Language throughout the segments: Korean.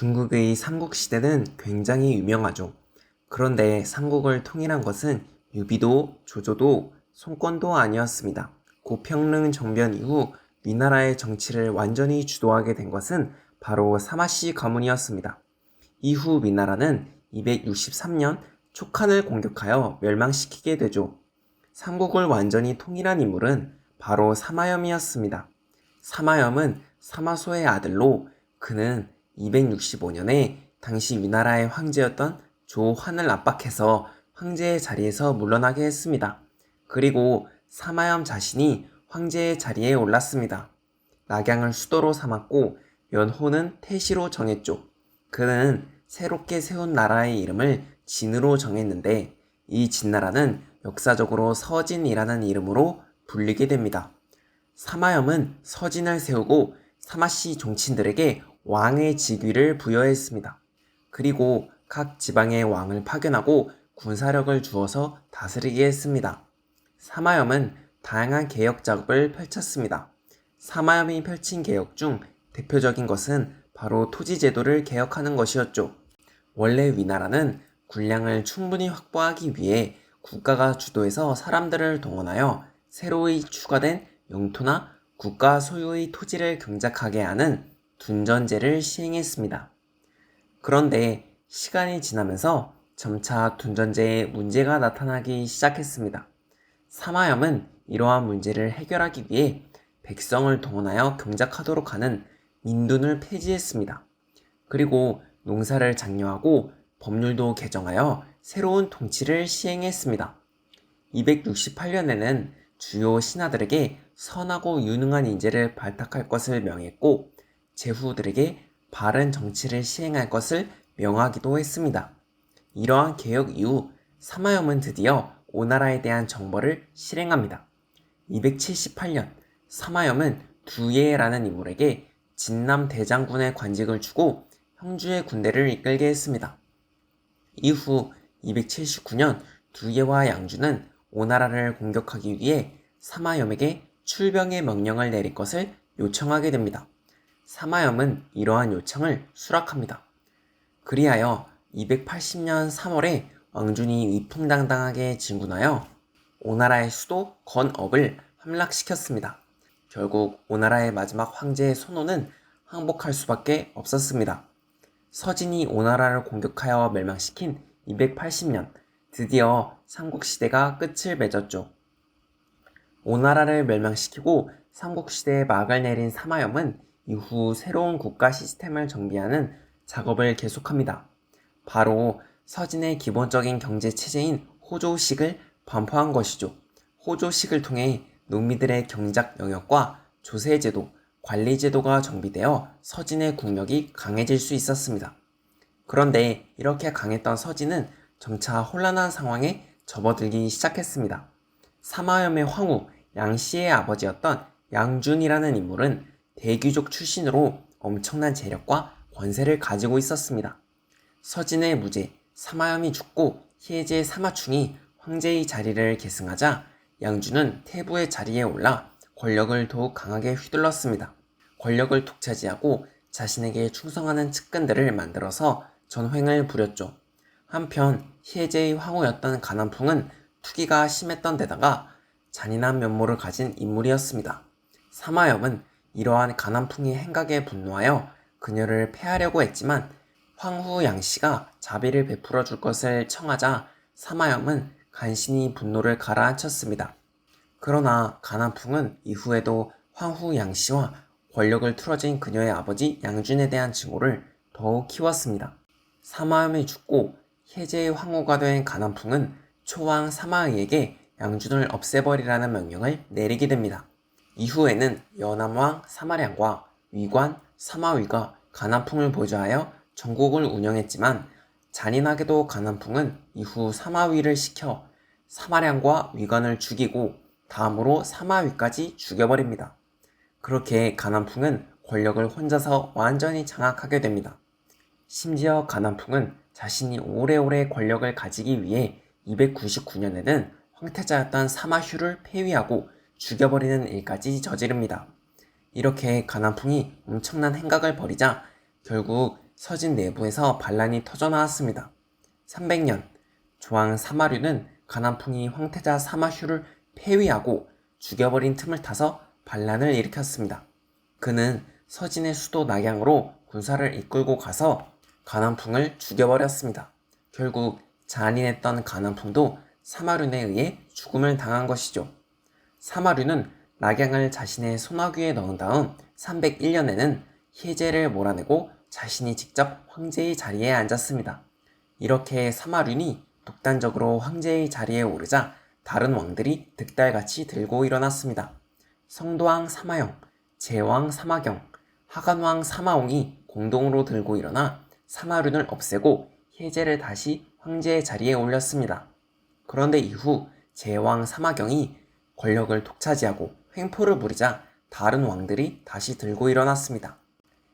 중국의 삼국시대는 굉장히 유명하죠. 그런데 삼국을 통일한 것은 유비도 조조도 손권도 아니었습니다. 고평릉 정변 이후 위나라의 정치를 완전히 주도하게 된 것은 바로 사마씨 가문이었습니다. 이후 위나라는 263년 촉한을 공격하여 멸망시키게 되죠. 삼국을 완전히 통일한 인물은 바로 사마염이었습니다. 사마염은 사마소의 아들로 그는 265년에 당시 위나라의 황제였던 조환을 압박해서 황제의 자리에서 물러나게 했습니다. 그리고 사마염 자신이 황제의 자리에 올랐습니다. 낙양을 수도로 삼았고 연호는 태시로 정했죠. 그는 새롭게 세운 나라의 이름을 진으로 정했는데 이 진나라는 역사적으로 서진이라는 이름으로 불리게 됩니다. 사마염은 서진을 세우고 사마씨 종친들에게 왕의 직위를 부여했습니다. 그리고 각 지방의 왕을 파견하고 군사력을 주어서 다스리게 했습니다. 사마염은 다양한 개혁 작업을 펼쳤습니다. 사마염이 펼친 개혁 중 대표적인 것은 바로 토지 제도를 개혁하는 것이었죠. 원래 위나라는 군량을 충분히 확보하기 위해 국가가 주도해서 사람들을 동원하여 새로이 추가된 영토나 국가 소유의 토지를 경작하게 하는 둔전제를 시행했습니다. 그런데 시간이 지나면서 점차 둔전제에 문제가 나타나기 시작했습니다. 사마염은 이러한 문제를 해결하기 위해 백성을 동원하여 경작하도록 하는 민둔을 폐지했습니다. 그리고 농사를 장려하고 법률도 개정하여 새로운 통치를 시행했습니다. 268년에는 주요 신하들에게 선하고 유능한 인재를 발탁할 것을 명했고 제 후들에게 바른 정치를 시행할 것을 명하기도 했습니다. 이러한 개혁 이후 사마염은 드디어 오나라에 대한 정벌을 실행합니다. 278년 사마염은 두예라는 인물에게 진남 대장군의 관직을 주고 형주의 군대를 이끌게 했습니다. 이후 279년 두예와 양주는 오나라를 공격하기 위해 사마염에게 출병의 명령을 내릴 것을 요청하게 됩니다. 사마염은 이러한 요청을 수락합니다. 그리하여 280년 3월에 왕준이 위풍당당하게 진군하여 오나라의 수도 건업을 함락시켰습니다. 결국 오나라의 마지막 황제의 손호는 항복할 수밖에 없었습니다. 서진이 오나라를 공격하여 멸망시킨 280년, 드디어 삼국시대가 끝을 맺었죠. 오나라를 멸망시키고 삼국시대에 막을 내린 사마염은 이후 새로운 국가 시스템을 정비하는 작업을 계속합니다. 바로 서진의 기본적인 경제 체제인 호조식을 반포한 것이죠. 호조식을 통해 농민들의 경작 영역과 조세제도, 관리제도가 정비되어 서진의 국력이 강해질 수 있었습니다. 그런데 이렇게 강했던 서진은 점차 혼란한 상황에 접어들기 시작했습니다. 사마염의 황후 양씨의 아버지였던 양준이라는 인물은 대귀족 출신으로 엄청난 재력과 권세를 가지고 있었습니다. 서진의 무제 사마염이 죽고 희해제 사마충이 황제의 자리를 계승하자 양준은 태부의 자리에 올라 권력을 더욱 강하게 휘둘렀습니다. 권력을 독차지하고 자신에게 충성하는 측근들을 만들어서 전횡을 부렸죠. 한편 희해제의 황후였던 가난풍은 투기가 심했던 데다가 잔인한 면모를 가진 인물이었습니다. 사마염은 이러한 가난풍의 행각에 분노하여 그녀를 폐하려고 했지만 황후 양씨가 자비를 베풀어 줄 것을 청하자 사마염은 간신히 분노를 가라앉혔습니다. 그러나 가난풍은 이후에도 황후 양씨와 권력을 틀어진 그녀의 아버지 양준에 대한 증오를 더욱 키웠습니다. 사마염이 죽고 혜제의 황후가 된 가난풍은 초왕 사마의에게 양준을 없애버리라는 명령을 내리게 됩니다. 이후에는 연암왕 사마량과 위관 사마위가 가난풍을 보좌하여 전국을 운영했지만 잔인하게도 가난풍은 이후 사마위를 시켜 사마량과 위관을 죽이고 다음으로 사마위까지 죽여버립니다. 그렇게 가난풍은 권력을 혼자서 완전히 장악하게 됩니다. 심지어 가난풍은 자신이 오래오래 권력을 가지기 위해 299년에는 황태자였던 사마휴를 폐위하고 죽여버리는 일까지 저지릅니다. 이렇게 가난풍이 엄청난 행각을 벌이자 결국 서진 내부에서 반란이 터져나왔습니다. 300년 조왕 사마류는 가난풍이 황태자 사마휴를 폐위하고 죽여버린 틈을 타서 반란을 일으켰습니다. 그는 서진의 수도 낙양으로 군사를 이끌고 가서 가난풍을 죽여버렸습니다. 결국 잔인했던 가난풍도 사마륜에 의해 죽음을 당한 것이죠. 사마륜은 낙양을 자신의 소나귀에 넣은 다음 301년에는 혜제를 몰아내고 자신이 직접 황제의 자리에 앉았습니다. 이렇게 사마륜이 독단적으로 황제의 자리에 오르자 다른 왕들이 득달같이 들고 일어났습니다. 성도왕 사마영, 제왕 사마경, 하간왕 사마옹이 공동으로 들고 일어나 사마륜을 없애고 혜제를 다시 황제의 자리에 올렸습니다. 그런데 이후 제왕 사마경이 권력을 독차지하고 횡포를 부리자 다른 왕들이 다시 들고 일어났습니다.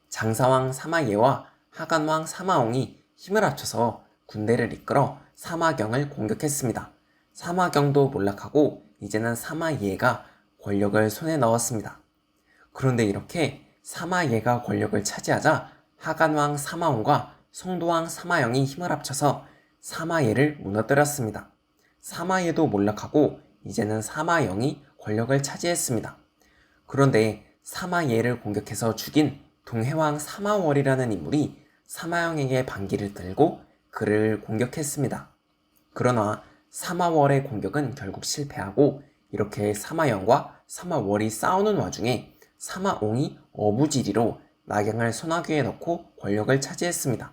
장사왕 사마예와 하간왕 사마옹이 힘을 합쳐서 군대를 이끌어 사마경을 공격했습니다. 사마경도 몰락하고 이제는 사마예가 권력을 손에 넣었습니다. 그런데 이렇게 사마예가 권력을 차지하자 하간왕 사마옹과 성도왕 사마영이 힘을 합쳐서 사마예를 무너뜨렸습니다. 사마예도 몰락하고 이제는 사마영이 권력을 차지했습니다. 그런데 사마예를 공격해서 죽인 동해왕 사마월이라는 인물이 사마영에게 반기를 들고 그를 공격했습니다. 그러나 사마월의 공격은 결국 실패하고 이렇게 사마영과 사마월이 싸우는 와중에 사마옹이 어부지리로 낙양을 소나귀에 넣고 권력을 차지했습니다.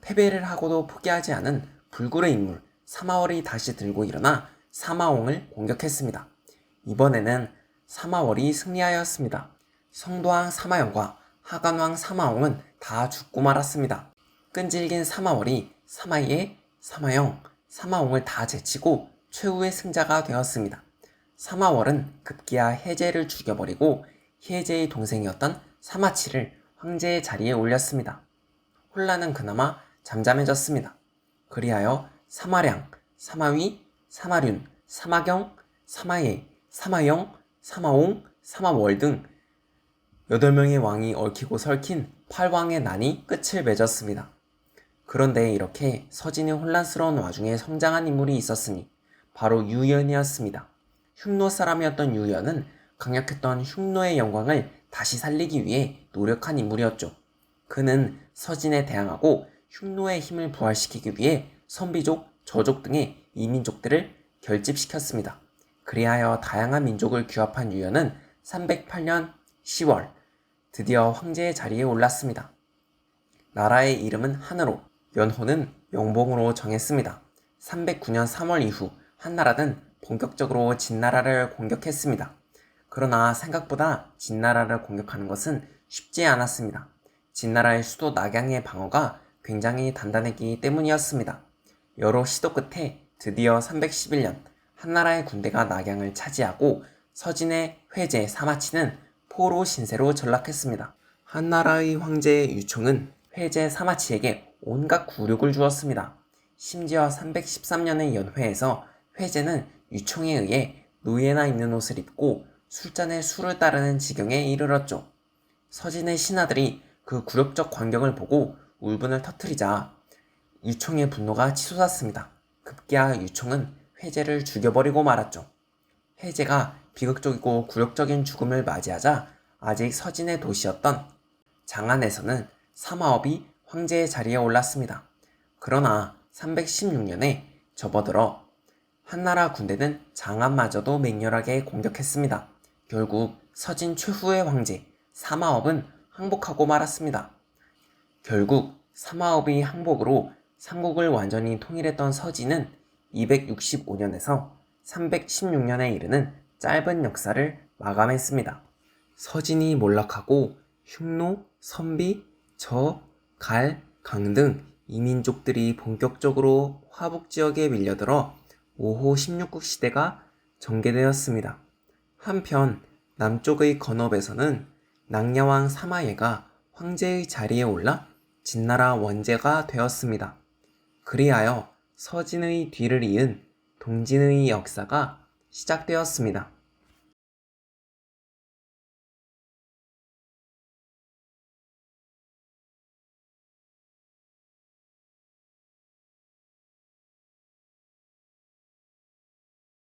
패배를 하고도 포기하지 않은 불굴의 인물 사마월이 다시 들고 일어나 사마옹을 공격했습니다. 이번에는 사마월이 승리하였습니다. 성도왕 사마영과 하간왕 사마옹은 다 죽고 말았습니다. 끈질긴 사마월이 사마예, 사마영, 사마옹을 다 제치고 최후의 승자가 되었습니다. 사마월은 급기야 해제를 죽여버리고 해제의 동생이었던 사마치를 황제의 자리에 올렸습니다. 혼란은 그나마 잠잠해졌습니다. 그리하여 사마량, 사마위, 사마륜, 사마경, 사마예, 사마영, 사마옹, 사마월 등 8명의 왕이 얽히고 설킨 8왕의 난이 끝을 맺었습니다. 그런데 이렇게 서진의 혼란스러운 와중에 성장한 인물이 있었으니 바로 유연이었습니다. 흉노 사람이었던 유연은 강력했던 흉노의 영광을 다시 살리기 위해 노력한 인물이었죠. 그는 서진에 대항하고 흉노의 힘을 부활시키기 위해 선비족, 저족 등의 이민족들을 결집시켰습니다. 그리하여 다양한 민족을 규합한 유연은 308년 10월 드디어 황제의 자리에 올랐습니다. 나라의 이름은 한으로, 연호는 영봉으로 정했습니다. 309년 3월 이후 한나라는 본격적으로 진나라를 공격했습니다. 그러나 생각보다 진나라를 공격하는 것은 쉽지 않았습니다. 진나라의 수도 낙양의 방어가 굉장히 단단했기 때문이었습니다. 여러 시도 끝에 드디어 311년 한나라의 군대가 낙양을 차지하고 서진의 회제 사마치는 포로 신세로 전락했습니다. 한나라의 황제 유총은 회제 사마치에게 온갖 굴욕을 주었습니다. 심지어 313년의 연회에서 회제는 유총에 의해 노예나 입는 옷을 입고 술잔에 술을 따르는 지경에 이르렀죠. 서진의 신하들이 그 굴욕적 광경을 보고 울분을 터뜨리자 유총의 분노가 치솟았습니다. 급기야 유총은 회제를 죽여버리고 말았죠. 회제가 비극적이고 굴욕적인 죽음을 맞이하자 아직 서진의 도시였던 장안에서는 사마업이 황제의 자리에 올랐습니다. 그러나 316년에 접어들어 한나라 군대는 장안마저도 맹렬하게 공격했습니다. 결국 서진 최후의 황제 사마업은 항복하고 말았습니다. 결국 사마업이 항복으로 삼국을 완전히 통일했던 서진은 265년에서 316년에 이르는 짧은 역사를 마감했습니다. 서진이 몰락하고 흉노, 선비, 저, 갈, 강 등 이민족들이 본격적으로 화북 지역에 밀려들어 5호 16국 시대가 전개되었습니다. 한편 남쪽의 건업에서는 낙야왕 사마예가 황제의 자리에 올라 진나라 원제가 되었습니다. 그리하여 서진의 뒤를 이은 동진의 역사가 시작되었습니다.